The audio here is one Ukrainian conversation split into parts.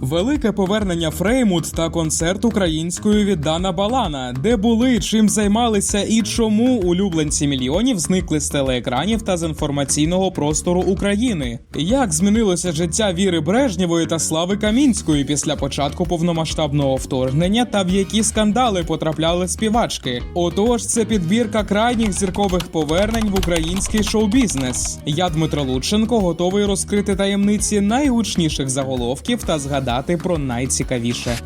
Велике повернення Фреймут та концерт української від Дана Балана, де були, чим займалися і чому улюбленці мільйонів зникли з телеекранів та з інформаційного простору України. Як змінилося життя Віри Брежнєвої та Слави Камінської після початку повномасштабного вторгнення та в які скандали потрапляли співачки? Отож, це підбірка крайніх зіркових повернень в український шоу-бізнес. Я Дмитро Лученко готовий розкрити таємниці найгучніших заголовків та згадати про найцікавіше.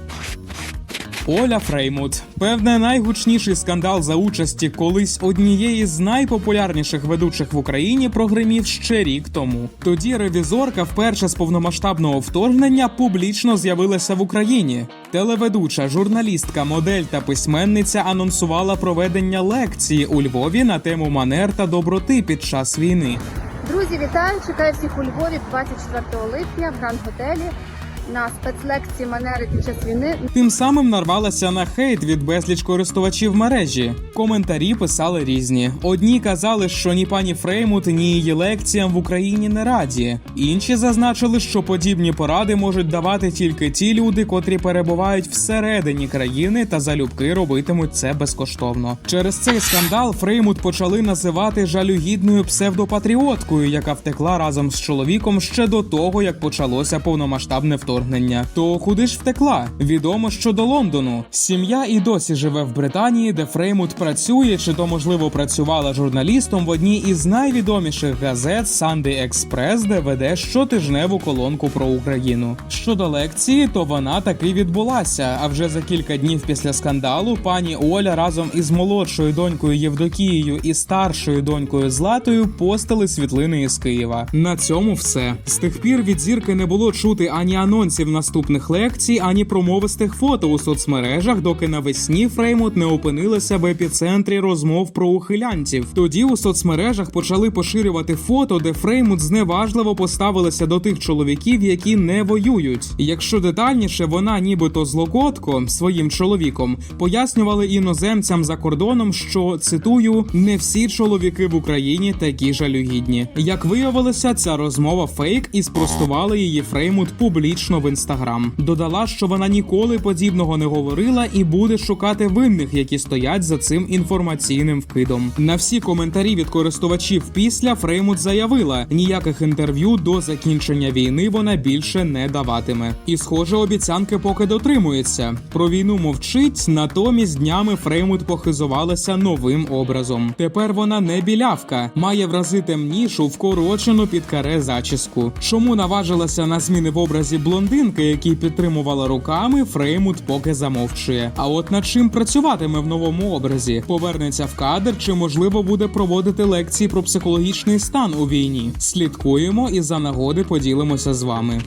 Оля Фреймут. Певне, найгучніший скандал за участі колись однієї з найпопулярніших ведучих в Україні прогримів ще рік тому. Тоді ревізорка вперше з повномасштабного вторгнення публічно з'явилася в Україні. Телеведуча, журналістка, модель та письменниця анонсувала проведення лекції у Львові на тему манер та доброти під час війни. Друзі, вітаю! Чекаю всіх у Львові 24 липня в Гранд Готелі на спецлекції манери під час війни. Тим самим нарвалася на хейт від безліч користувачів мережі. Коментарі писали різні. Одні казали, що ні пані Фреймут, ні її лекціям в Україні не раді. Інші зазначили, що подібні поради можуть давати тільки ті люди, котрі перебувають всередині країни та залюбки робитимуть це безкоштовно. Через цей скандал Фреймут почали називати жалюгідною псевдопатріоткою, яка втекла разом з чоловіком ще до того, як почалося повномасштабне вторгнення. То куди ж втекла? Відомо, що до Лондону. Сім'я і досі живе в Британії, де Фреймут працює, чи то можливо працювала журналістом в одній із найвідоміших газет Sunday Express, де веде щотижневу колонку про Україну. Щодо лекції, то вона таки відбулася. А вже за кілька днів після скандалу пані Оля разом із молодшою донькою Євдокією і старшою донькою Златою постили світлини із Києва. На цьому все. З тих пір від зірки не було чути ані анонсів наступних лекцій, ані промовистих фото у соцмережах, доки навесні Фреймут не опинилася в епіцентрі розмов про ухилянтів. Тоді у соцмережах почали поширювати фото, де Фреймут зневажливо поставилася до тих чоловіків, які не воюють. Якщо детальніше, вона нібито злокотко своїм чоловіком пояснювали іноземцям за кордоном, що цитую не всі чоловіки в Україні такі жалюгідні. Як виявилося, ця розмова фейк і спростували її Фреймут публічно в інстаграм. Додала, що вона ніколи подібного не говорила і буде шукати винних, які стоять за цим інформаційним вкидом. На всі коментарі від користувачів після Фреймут заявила, ніяких інтерв'ю до закінчення війни вона більше не даватиме. І, схоже, обіцянки поки дотримується. Про війну мовчить, натомість днями Фреймут похизувалася новим образом. Тепер вона не білявка, має в рази темнішу, вкорочену під каре зачіску. Чому наважилася на зміни в образі блондинки, який підтримувала руками, Фреймут поки замовчує. А от над чим працюватиме в новому образі? Повернеться в кадр, чи можливо буде проводити лекції про психологічний стан у війні? Слідкуємо і за нагоди поділимося з вами.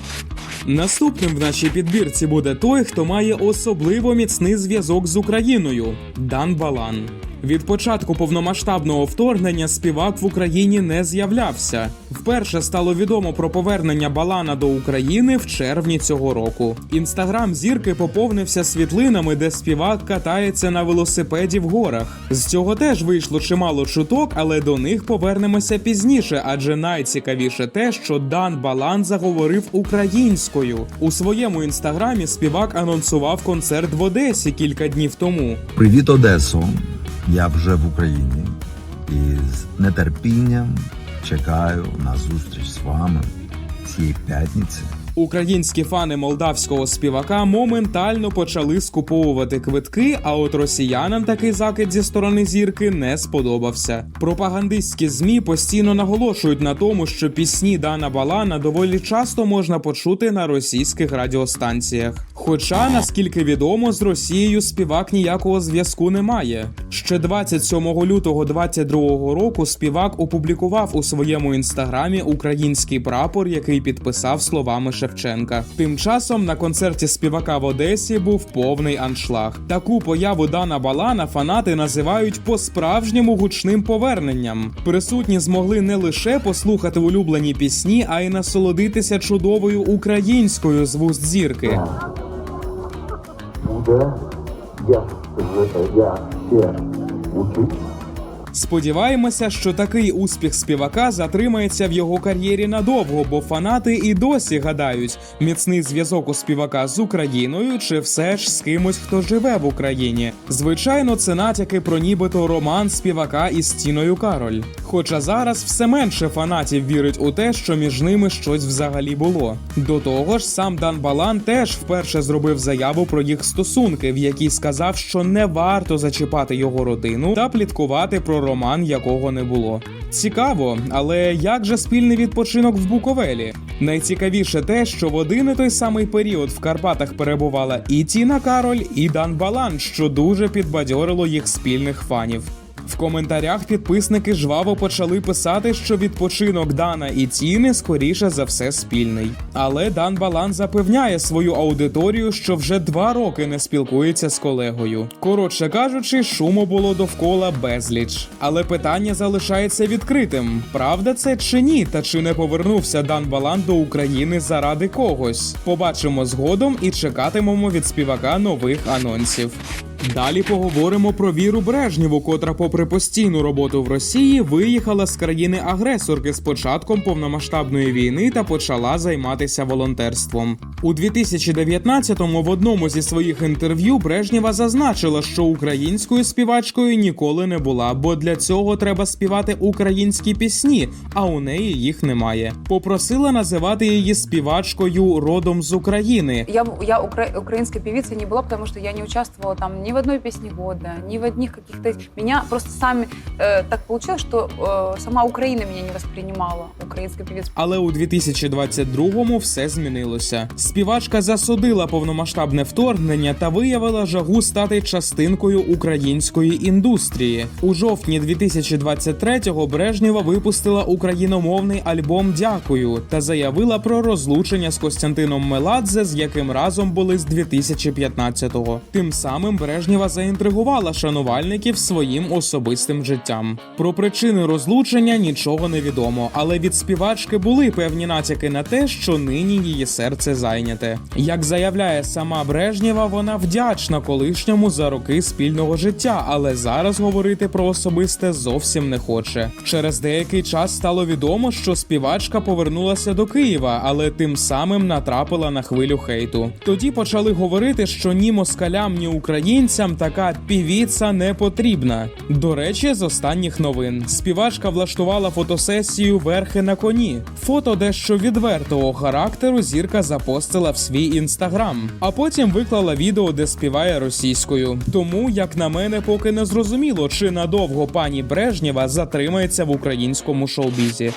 Наступним в нашій підбірці буде той, хто має особливо міцний зв'язок з Україною Дан Балан. Від початку повномасштабного вторгнення співак в Україні не з'являвся. Вперше стало відомо про повернення Балана до України в червні цього року. Інстаграм зірки поповнився світлинами, де співак катається на велосипеді в горах. З цього теж вийшло чимало чуток, але до них повернемося пізніше, адже найцікавіше те, що Дан Балан заговорив українською. У своєму інстаграмі співак анонсував концерт в Одесі кілька днів тому. Привіт, Одесо! Я вже в Україні і з нетерпінням чекаю на зустріч з вами цієї п'ятниці. Українські фани молдавського співака моментально почали скуповувати квитки, а от росіянам такий закид зі сторони зірки не сподобався. Пропагандистські змі постійно наголошують на тому, що пісні Дана Балана доволі часто можна почути на російських радіостанціях. Хоча, наскільки відомо, з Росією співак ніякого зв'язку не має. Ще 27 лютого 22 року співак опублікував у своєму інстаграмі український прапор, який підписав словами Шевченка. Тим часом на концерті співака в Одесі був повний аншлаг. Таку появу Дана Балана фанати називають по-справжньому гучним поверненням. Присутні змогли не лише послухати улюблені пісні, а й насолодитися чудовою українською з вуст зірки. як, ж- як ще учить Сподіваємося, що такий успіх співака затримається в його кар'єрі надовго, бо фанати і досі гадають, міцний зв'язок у співака з Україною чи все ж з кимось, хто живе в Україні. Звичайно, це натяки про нібито роман співака із Тіною Кароль. Хоча зараз все менше фанатів вірить у те, що між ними щось взагалі було. До того ж, сам Дан Балан теж вперше зробив заяву про їх стосунки, в якій сказав, що не варто зачіпати його родину та пліткувати про роман, якого не було. Цікаво, але як же спільний відпочинок в Буковелі? Найцікавіше те, що в один і той самий період в Карпатах перебувала і Тіна Кароль, і Дан Балан, що дуже підбадьорило їх спільних фанів. В коментарях підписники жваво почали писати, що відпочинок Дана і Тіни скоріше за все спільний. Але Дан Балан запевняє свою аудиторію, що вже два роки не спілкується з колегою. Коротше кажучи, шуму було довкола безліч. Але питання залишається відкритим: правда це чи ні? Та чи не повернувся Дан Балан до України заради когось? Побачимо згодом і чекатимемо від співака нових анонсів. Далі поговоримо про Віру Брежнєву, котра, попри постійну роботу в Росії, виїхала з країни-агресорки з початком повномасштабної війни та почала займатися волонтерством. У 2019-му в одному зі своїх інтерв'ю Брежнєва зазначила, що українською співачкою ніколи не була, бо для цього треба співати українські пісні, а у неї їх немає. Попросила називати її співачкою родом з України. Я, я укра- украинской певицей не была, потому что я не участвовала там ни в одной песне года, ни в одних каких-то... Меня просто сами... э, так получилось, что э, сама Украина меня не воспринимала, украинской певицей. Але у 2022-му все змінилося. Співачка засудила повномасштабне вторгнення та виявила жагу стати частинкою української індустрії. У жовтні 2023-го Брежнєва випустила україномовний альбом Дякую та заявила про розлучення з Костянтином Меладзе, з яким разом були з 2015-го. Тим самим Брежнєва заінтригувала шанувальників своїм особистим життям. Про причини розлучення нічого не відомо, але від співачки були певні натяки на те, що нині її серце зайняте. Як заявляє сама Брежнєва, вона вдячна колишньому за роки спільного життя, але зараз говорити про особисте зовсім не хоче. Через деякий час стало відомо, що співачка повернулася до Києва, але тим самим натрапила на хвилю хейту. Тоді почали говорити, що ні москалям, ні українцям така півіця не потрібна. До речі, з останніх новин співачка влаштувала фотосесію верхи на коні. Фото дещо відвертого характеру зірка запостила в свій інстаграм, а потім виклала відео, де співає російською. Тому, як на мене, поки не зрозуміло, чи надовго пані Брежнєва затримається в українському шоу-бізі.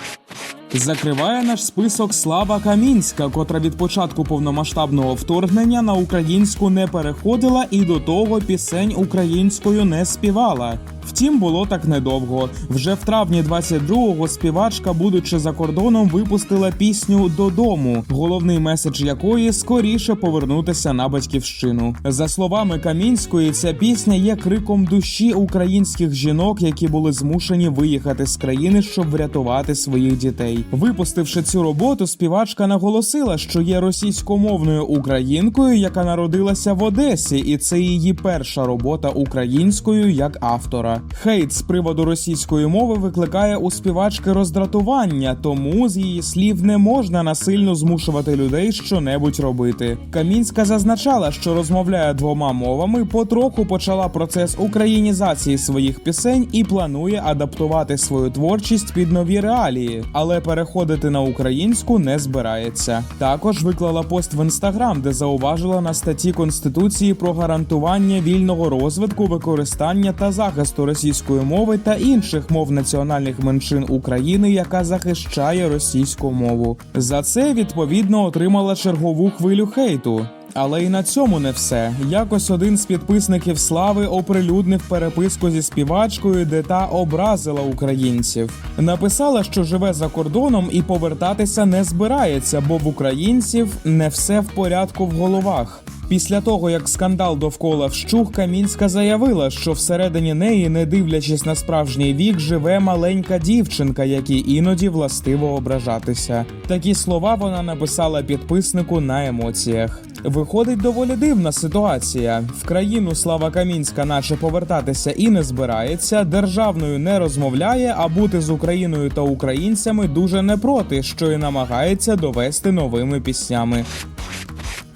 Закриває наш список Слава Камінська, котра від початку повномасштабного вторгнення на українську не переходила і до того пісень українською не співала. Втім, було так недовго. Вже в травні 22-го співачка, будучи за кордоном, випустила пісню Додому, головний меседж якої скоріше повернутися на батьківщину. За словами Камінської, ця пісня є криком душі українських жінок, які були змушені виїхати з країни, щоб врятувати своїх дітей. Випустивши цю роботу, співачка наголосила, що є російськомовною українкою, яка народилася в Одесі, і це її перша робота українською як автора. Хейт з приводу російської мови викликає у співачки роздратування, тому з її слів не можна насильно змушувати людей щонебудь робити. Камінська зазначала, що розмовляє двома мовами, потроху почала процес українізації своїх пісень і планує адаптувати свою творчість під нові реалії, але переходити на українську не збирається. Також виклала пост в інстаграм, де зауважила на статті конституції про гарантування вільного розвитку, використання та захисту російської мови та інших мов національних меншин України, яка захищає російську мову. За це відповідно отримала чергову хвилю хейту. Але і на цьому не все. Якось один з підписників слави оприлюднив переписку зі співачкою, де та образила українців. Написала, що живе за кордоном і повертатися не збирається, бо в українців не все в порядку в головах. Після того, як скандал довкола вщух, Камінська заявила, що всередині неї, не дивлячись на справжній вік, живе маленька дівчинка, якій іноді властиво ображатися. Такі слова вона написала підписнику на емоціях. Виходить доволі дивна ситуація. В країну Слава Камінська, наче повертатися і не збирається, державною не розмовляє, а бути з Україною та українцями дуже не проти, що і намагається довести новими піснями.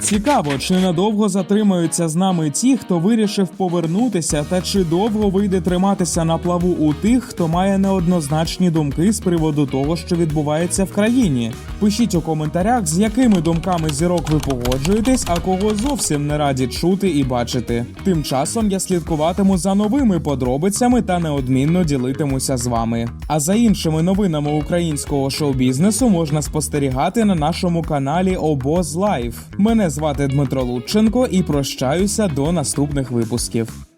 Цікаво, чи надовго затримаються з нами ті, хто вирішив повернутися, та чи довго вийде триматися на плаву у тих, хто має неоднозначні думки з приводу того, що відбувається в країні. Пишіть у коментарях, з якими думками зірок ви погоджуєтесь, а кого зовсім не раді чути і бачити. Тим часом я слідкуватиму за новими подробицями та неодмінно ділитимуся з вами. А за іншими новинами українського шоу-бізнесу можна спостерігати на нашому каналі Обоз Лайв. Мене звати Дмитро Лученко і прощаюся до наступних випусків.